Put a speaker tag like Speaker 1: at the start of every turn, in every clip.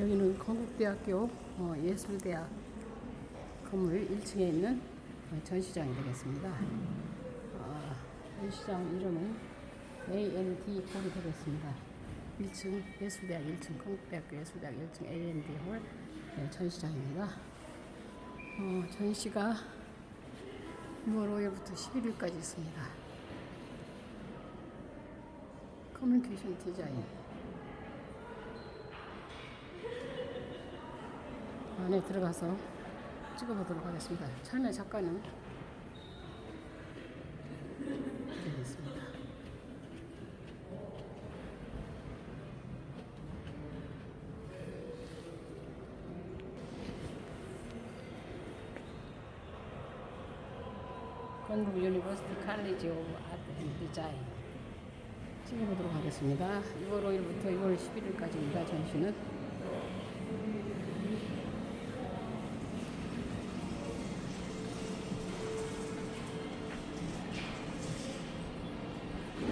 Speaker 1: 여기는 건국대학교 어, 예술대학 건물 1층에 있는 어, 전시장이 되겠습니다. 어, 전시장 이름은 AND 홀이 되겠습니다. 1층 예술대학 1층 건국대학교 예술대학 1층 AND 홀 네, 전시장입니다. 어, 전시가 6월 5일부터 11일까지 있습니다. 커뮤니케이션 디자인 안에 들어가서 찍어보도록 하겠습니다. 참여 작가는 있습니다. 건국 유니버시티 칼리지 오브 아트 앤 디자인 찍어보도록 하겠습니다. 6월 5일부터 6월 11일까지입니다. 전시는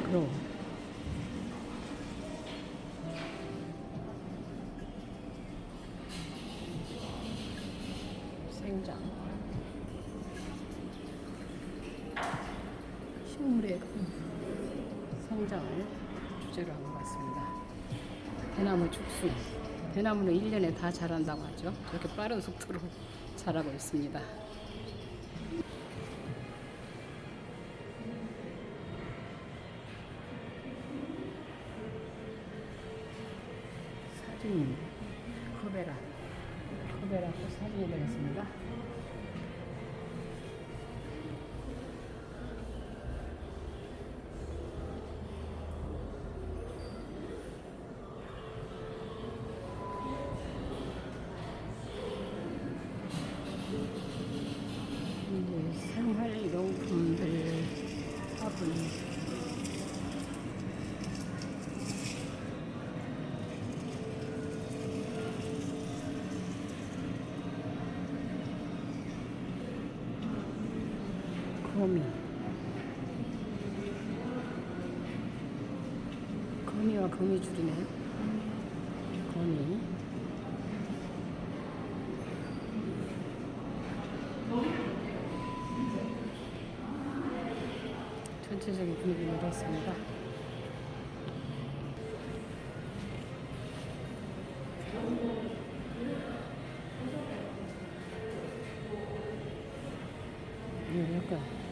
Speaker 1: 그럼 생장 식물의 그 성장을 주제로 한 것 같습니다. 대나무 죽순. 대나무는 1년에 다 자란다고 하죠. 그렇게 빠른 속도로 자라고 있습니다. 사진 코베라 코베라 또 사진이 되겠습니다. 거미. 거미와 거미줄이네. 거미. 전체적인 분위기는 이렇습니다. 예, 약간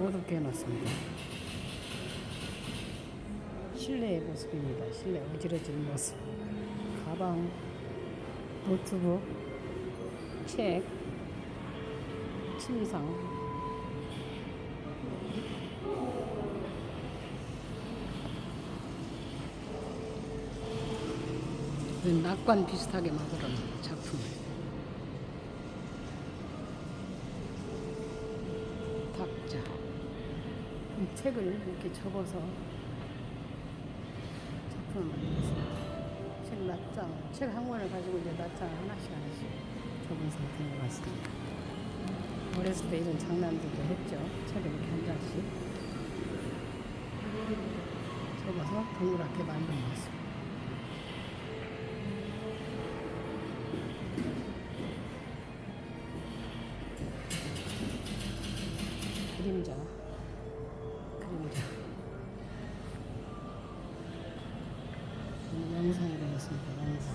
Speaker 1: 어둡게 해놨습니다. 실내의 모습입니다. 실내 어지러진 모습. 가방, 노트북, 책, 침상, 그 낙관 비슷하게 만들어낸 작품을 책을 이렇게 접어서 작품을 만들었습니다. 책 낱장, 책 한 권을 가지고 이제 낱장 하나씩 하나씩 접은 상태인 것 같습니다. 어렸을 때 이런 장난들도 했죠. 책을 이렇게 한 장씩 접어서 동그랗게 만든 것 같습니다. 되겠습니다. 영상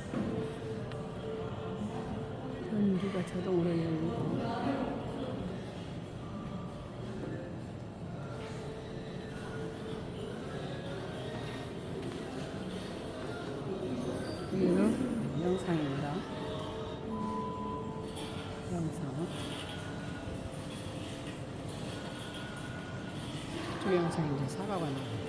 Speaker 1: 변기가 자동으로 열리고. 여기는 영상입니다. 영상. 이 영상 이제 살아가는 거.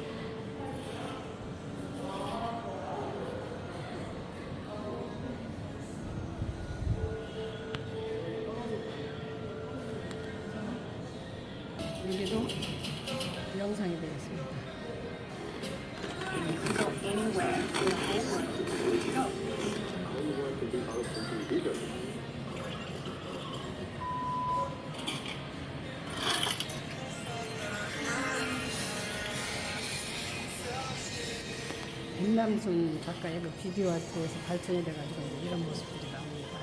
Speaker 1: 여기도 영상이 되겠습니다. 김남순 작가의 그 비디오 아트에서 발전이 돼가지고 이런 모습들이 나옵니다.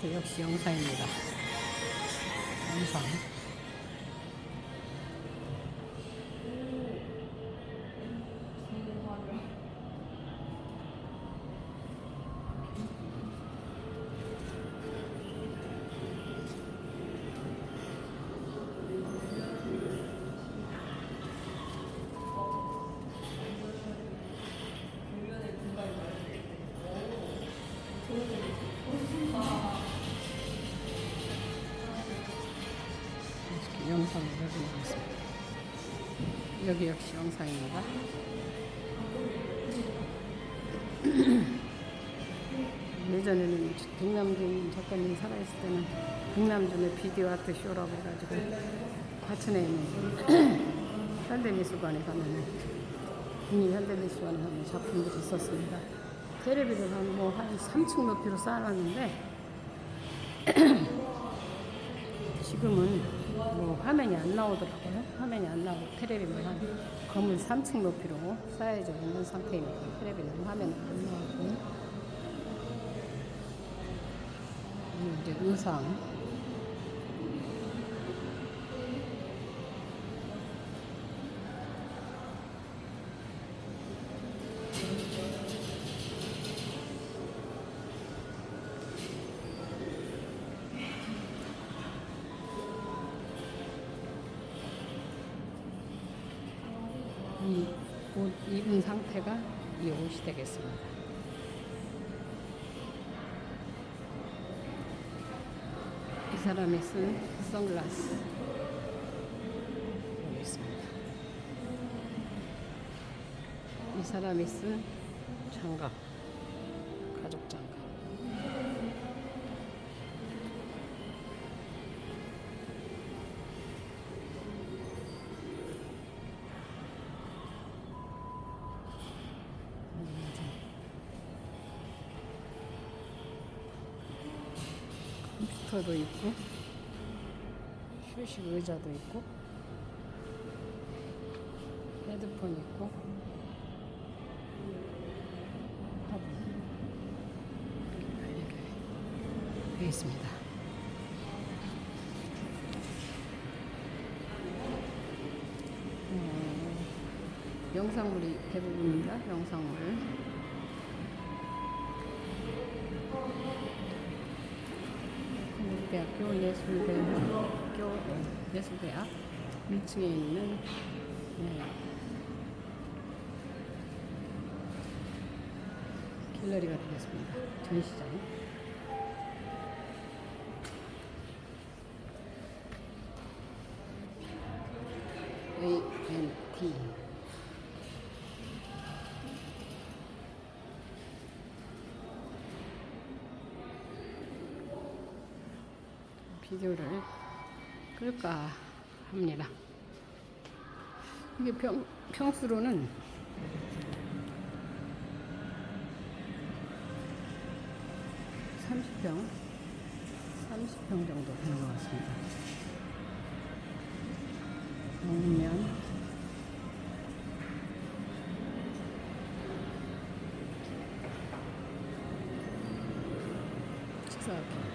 Speaker 1: 그 역시 영상입니다. 영상. 영상을 여기 나왔습니다. 여기 역시 영상입니다. 예전에는 백남준 작가님이 살아있을 때는 백남준의 비디오 아트 쇼라고 해가지고 과천에 있는 현대미술관에 가면 국립 현대미술관에 가면 작품들이 있었습니다. 테레비를 한 뭐한 3층 높이로 쌓아놨는데 지금은 뭐 화면이 안 나오더라고요. 화면이 안 나오고 테레비만 한 건물 3층 높이로 쌓여져 있는 상태입니다. 테레비는 화면이 안 나오고 이 이제 의상 입은 상태가 이 옷이 되겠습니다. 이 사람이 쓴 선글라스. 이 사람이 쓴 장갑, 컴퓨터도 있고 휴식 의자도 있고 헤드폰 있고 화분 이렇게 되어 있습니다. 어, 영상물이 대부분입니다. 영상물. 한국대학교 예술대학교 어, 예술대학 1층에 있는 네, 갤러리가 되겠습니다. 전시장. ANT 비 디오를 끌까 합니다. 이게 평, 평수로는 삼십 평 30평 정도 되는 것 같습니다. 정면 식사할게요.